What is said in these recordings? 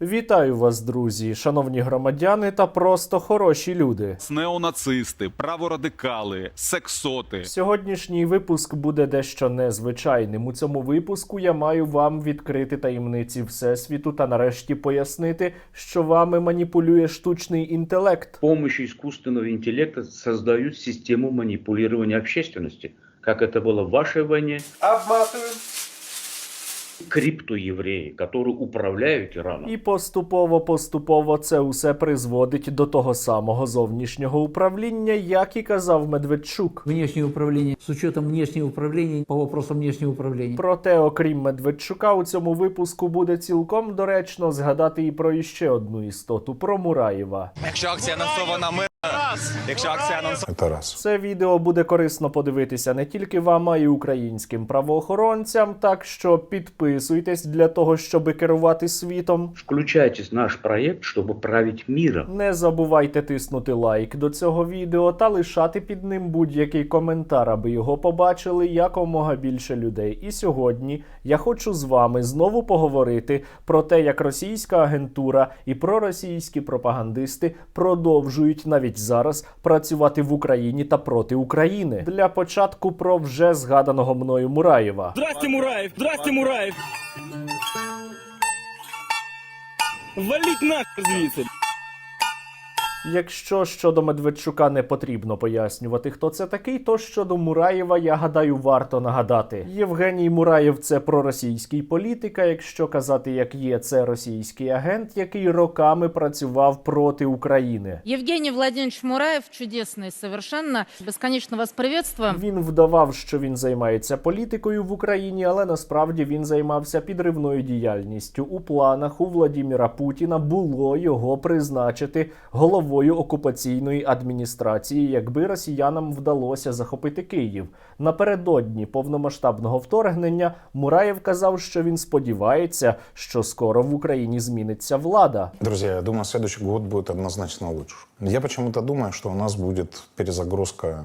Вітаю вас, друзі, шановні громадяни та просто хороші люди. неонацисти, праворадикали, сексоти. Сьогоднішній випуск буде дещо незвичайним. У цьому випуску я маю вам відкрити таємниці всесвіту та нарешті пояснити, що вами маніпулює штучний інтелект. С помощью искусственного интеллекта создают систему манипулирования общественности, как это было в вашей войне. Криптоевреи, которые управляют Ираном. І поступово поступово це усе призводить до того самого зовнішнього управління, як і казав Медведчук. внешнее управление, с учетом внешнего управления по вопросам внешнего управления. Проте, окрім Медведчука, у цьому випуску буде цілком доречно згадати і про іще одну істоту про Мураєва. Якщо акція анонсована мирно, якщо акція анонсована Это раз. Це відео буде корисно подивитися не тільки вам, а й українським правоохоронцям. Так що підписуйтесь для того, щоб керувати світом. Включайтесь в наш проект, чтобы править миром. Не забувайте тиснути лайк до цього відео та лишати під ним будь-який коментар, аби його побачили якомога більше людей. І сьогодні я хочу з вами знову поговорити про те, як російська агентура і проросійські пропагандисти продовжують навіть зараз працювати в Україні та проти України. Для початку про вже згаданого мною Мураєва. Здрасте, Мураєв! Здрасте, Мураєв! Валіть нахер звідси! Якщо щодо Медведчука не потрібно пояснювати, хто це такий, то щодо Мураєва, я гадаю, варто нагадати. Євгеній Мураєв це проросійський політик, а якщо казати, як є, це російський агент, який роками працював проти України. Евгений Владимирович Мураев чудесный совершенно. Бесконечно вас приветствуем. Він вдавав, що він займається політикою в Україні, але насправді він займався підривною діяльністю. У планах у Владіміра Путіна було його призначити головою окупаційної адміністрації, якби росіянам вдалося захопити Київ. Напередодні повномасштабного вторгнення Мураєв казав, що він сподівається, що скоро в Україні зміниться влада. Друзі, я думаю, следующий год буде однозначно лучше. Я почему-то думаю, що у нас буде перезагрузка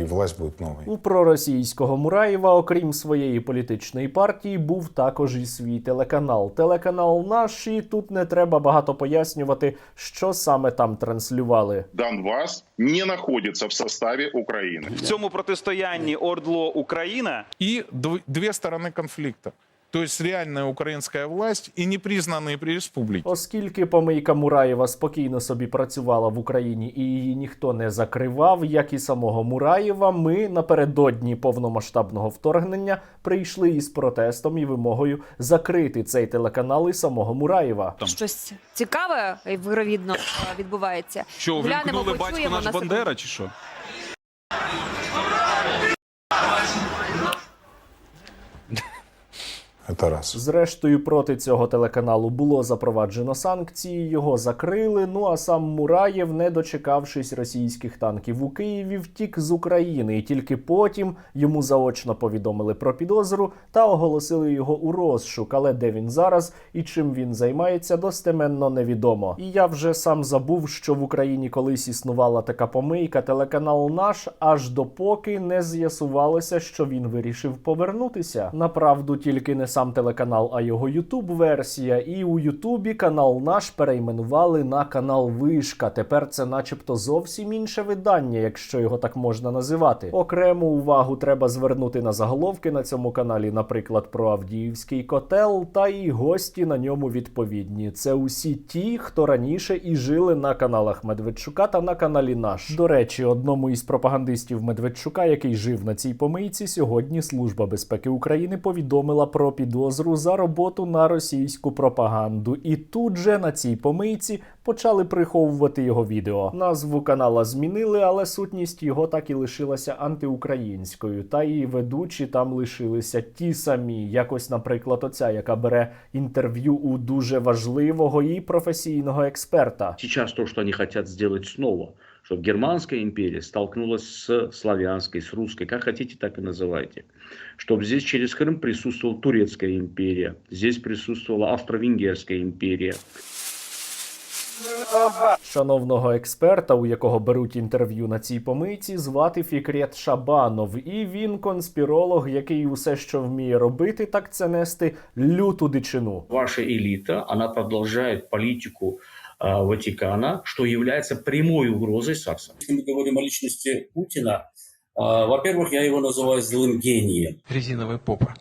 и власть будет новой. У проросійського Мураєва, окрім своєї політичної партії, був також і свій телеканал. Телеканал наш, і тут не треба багато пояснювати, що саме там транслювали. Донбас не знаходиться в составі України В цьому протистоянні Ордло Україна і дві сторони стороны То есть реальная украинская власть и непризнанные при республике. Оскільки помийка Мураєва спокійно собі працювала в Україні і її ніхто не закривав, як і самого Мураєва, ми напередодні повномасштабного вторгнення прийшли із протестом і вимогою закрити цей телеканал і самого Мураєва. Щось цікаве і вировідно відбувається. що Глянемо, вимкнули батько наш. Бандера, чи що? Это раз. Зрештою, проти цього телеканалу було запроваджено санкції, його закрили. Ну а сам Мураєв, не дочекавшись російських танків у Києві, втік з України, і тільки потім йому заочно повідомили про підозру та оголосили його у розшук. Але де він зараз і чим він займається, достеменно невідомо. І я вже сам забув, що в Україні колись існувала така помийка. Телеканал наш аж допоки не з'ясувалося, що він вирішив повернутися. Направду тільки не сам телеканал, а його Ютуб версія. І у Ютубі канал наш перейменували на канал Вишка. Тепер це, начебто, зовсім інше видання, якщо його так можна називати. Окрему увагу треба звернути на заголовки на цьому каналі, наприклад, про Авдіївський котел, та і гості на ньому відповідні. Це усі ті, хто раніше і жили на каналах Медведчука та на каналі наш. До речі, одному із пропагандистів Медведчука, який жив на цій помийці, сьогодні Служба безпеки України повідомила про підозру за роботу на російську пропаганду. І тут же на цій помийці почали приховувати його відео. Назву канала змінили, але сутність його так і лишилася антиукраїнською. Та і ведучі там лишилися ті самі. Якось, наприклад, оця, яка бере інтерв'ю у дуже важливого і професійного експерта. Сейчас то, что они хотят сделать снова, чтобы германская империя столкнулась с славянской, с русской, как хотите, так и называйте. Чтобы здесь через Крым присутствовала турецкая империя, здесь присутствовала австро-венгерская империя. Шановного експерта, у якого беруть інтерв'ю на цій помийці, звати Фікрет Шабанов, і він конспіролог, який усе, що вміє робити, так це нести люту дичину. Ваша элита, она продолжает политику э, Ватикана, что является прямой угрозой САРСа. Если мы говорим о личности Путина, а, во-первых, я его называю злым гением. Резиновая попа.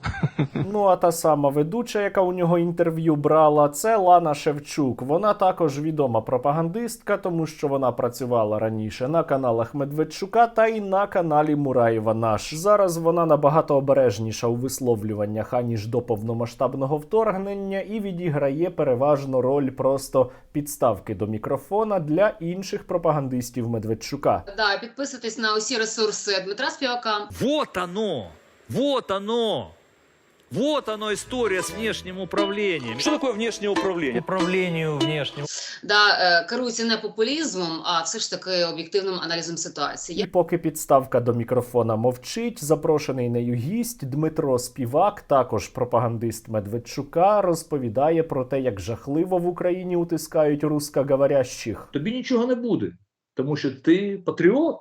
Ну а та сама ведуча, яка у нього інтерв'ю брала, це Лана Шевчук. Вона також відома пропагандистка, тому що вона працювала раніше на каналах Медведчука та й на каналі Мураєва Наш. Зараз вона набагато обережніша у висловлюваннях аніж до повномасштабного вторгнення і відіграє переважно роль просто підставки до мікрофона для інших пропагандистів Медведчука. Да, підписуйтесь на усі ресурси Дмитра Співака. Вот оно! Вот оно! Вот оно история с внешним управлением. Что такое внешнее управление? Управлению внешним. Да, е, керується не популізмом, а все ж таки об'єктивним аналізом ситуації. І поки підставка до мікрофона мовчить, запрошений нею гість Дмитро Співак, також пропагандист Медведчука, розповідає про те, як жахливо в Україні утискають рускоговорящих. Тобі нічого не буде, тому що ти патріот.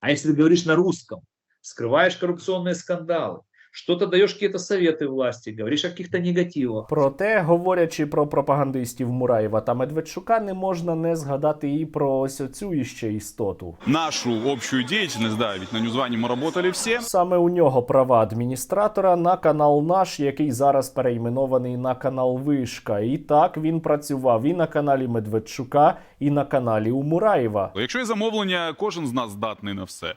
А якщо ти говориш на русском, скрываешь коррупционные скандалы, что-то даешь какие-то советы власти, говоришь о каких-то негативах. Проте, говорячи про пропагандистів Мураєва та Медведчука, не можна не згадати і про ось оцю іще істоту. Нашу общую деятельность, да, ведь на Ньюзване мы работали все. Саме у нього права адміністратора на канал наш, який зараз перейменований на канал Вишка. І так він працював і на каналі Медведчука, і на каналі у Мураєва. Якщо є замовлення, кожен з нас здатний на все.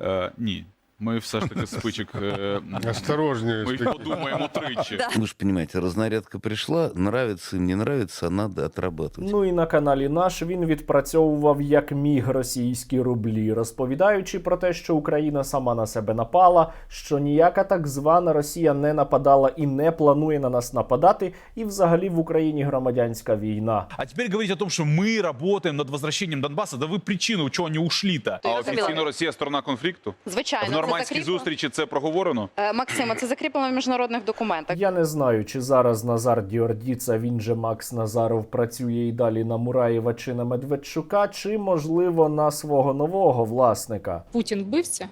Е, ні, ми все ж таки спичок. Е, Осторожнее. ми подумаємо тричі. Да. Вы же понимаете, разнарядка пришла, нравится им, не нравится, надо отрабатывать. Ну і на каналі наш він відпрацьовував як міг російські рублі, розповідаючи про те, що Україна сама на себе напала, що ніяка так звана Росія не нападала і не планує на нас нападати, і взагалі в Україні громадянська війна. А теперь говорить о том, что мы работаем над возвращением Донбасса, да вы причину, чего они ушли-то. А офіційно Росія сторона конфлікту. В Нормандській зустрічі це проговорено. Е, Максима, це закріплено в міжнародних документах. Я не знаю, чи зараз Назар Діордіца, він же Макс Назаров, працює і далі на Мураєва чи на Медведчука, чи можливо на свого нового власника. Путін вбивця?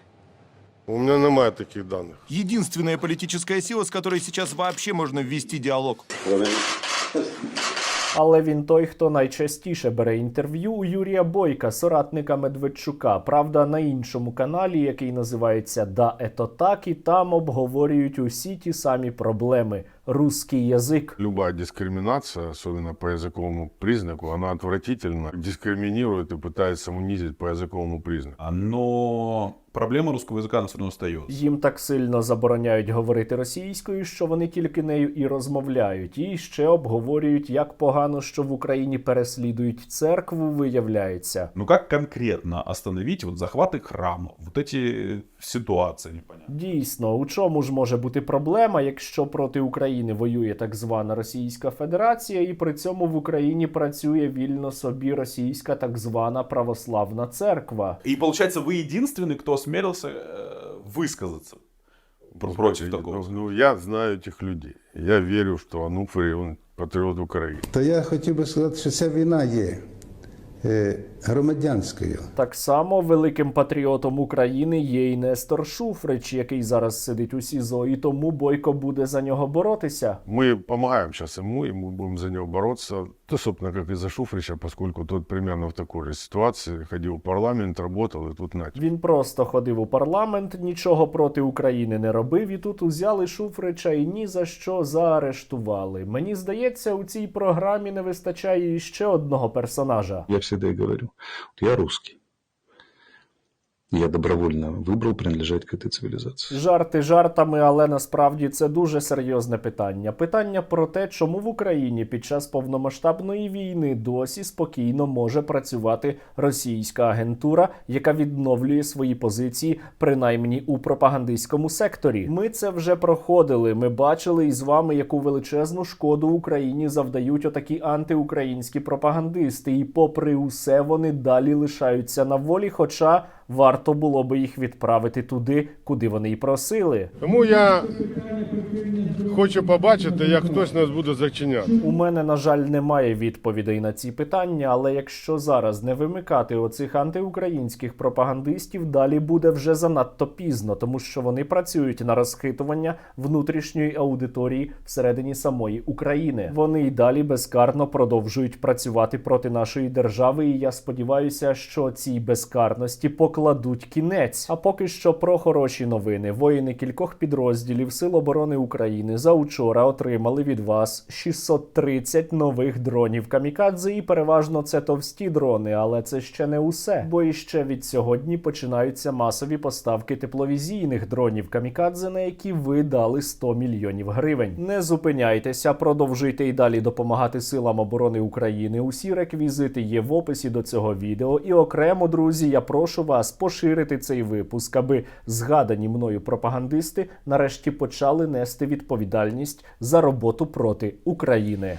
У меня немає таких данных. Единственная политическая сила, с которой сейчас вообще можно ввести диалог. Але він той, хто найчастіше бере інтерв'ю у Юрія Бойка, соратника Медведчука. Правда, на іншому каналі, який називається Да ето так, і там обговорюють усі ті самі проблеми: русський язик. Любая дискриминация, особенно по языковому признаку, она отвратительно дискриминирует и пытается унизить по языковому признаку. Но проблема русского языка все равно остается. Їм так сильно забороняють говорити російською, що вони тільки нею і розмовляють. І ще обговорюють, як погано, що в Україні переслідують церкву, виявляється. Ну как конкретно остановить вот захваты храмов, вот эти ситуации непонятные? Дійсно, у чому ж може бути проблема, якщо проти України воює так звана Російська Федерація, і при цьому в Україні працює вільно собі російська так звана православна церква? И получается, вы единственный, кто осмелился э, высказаться про- против такого. Ну, я знаю этих людей. Я верю, что Ануфрий, он патриот Украины. То я хотів би сказати, що ця війна є е, громадянською. Так само великим патріотом України є і Нестор Шуфрич, який зараз сидить у СІЗО, і тому Бойко буде за нього боротися. Мы помогаем сейчас ему, и мы будем за него бороться. То, собственно, как и за Шуфрича, поскольку тот примерно в такой же ситуации ходил в парламент, работал, и тут на Він просто ходив у парламент, нічого проти України не робив, і тут узяли Шуфрича і ні за що заарештували. Мені здається, у цій програмі не вистачає іще одного персонажа. Я всегда и говорю, вот я русский. Я добровольно выбрал принадлежать к этой цивилизации. Жарти жартами, але насправді це дуже серйозне питання. Питання про те, чому в Україні під час повномасштабної війни досі спокійно може працювати російська агентура, яка відновлює свої позиції, принаймні у пропагандистському секторі. Ми це вже проходили. Ми бачили із вами, яку величезну шкоду Україні завдають отакі антиукраїнські пропагандисти, і попри усе вони далі лишаються на волі. Хоча варто було би їх відправити туди, куди вони й просили. Тому я хочу побачити, як хтось нас буде зачиняти. У мене, на жаль, немає відповідей на ці питання, але якщо зараз не вимикати оцих антиукраїнських пропагандистів, далі буде вже занадто пізно, тому що вони працюють на розхитування внутрішньої аудиторії всередині самої України. Вони й далі безкарно продовжують працювати проти нашої держави. І я сподіваюся, що цій безкарності покладуть кінець. А поки що про хороші новини. Воїни кількох підрозділів Сил оборони України за учора отримали від вас 630 нових дронів камікадзе, і переважно це товсті дрони, але це ще не усе. Бо іще від сьогодні починаються масові поставки тепловізійних дронів камікадзе, на які ви дали 100 мільйонів гривень. Не зупиняйтеся, продовжуйте і далі допомагати силам оборони України. Усі реквізити є в описі до цього відео. І окремо, друзі, я прошу вас поширити цей випуск, аби згадані мною пропагандисти нарешті почали нести відповідальність за роботу проти України.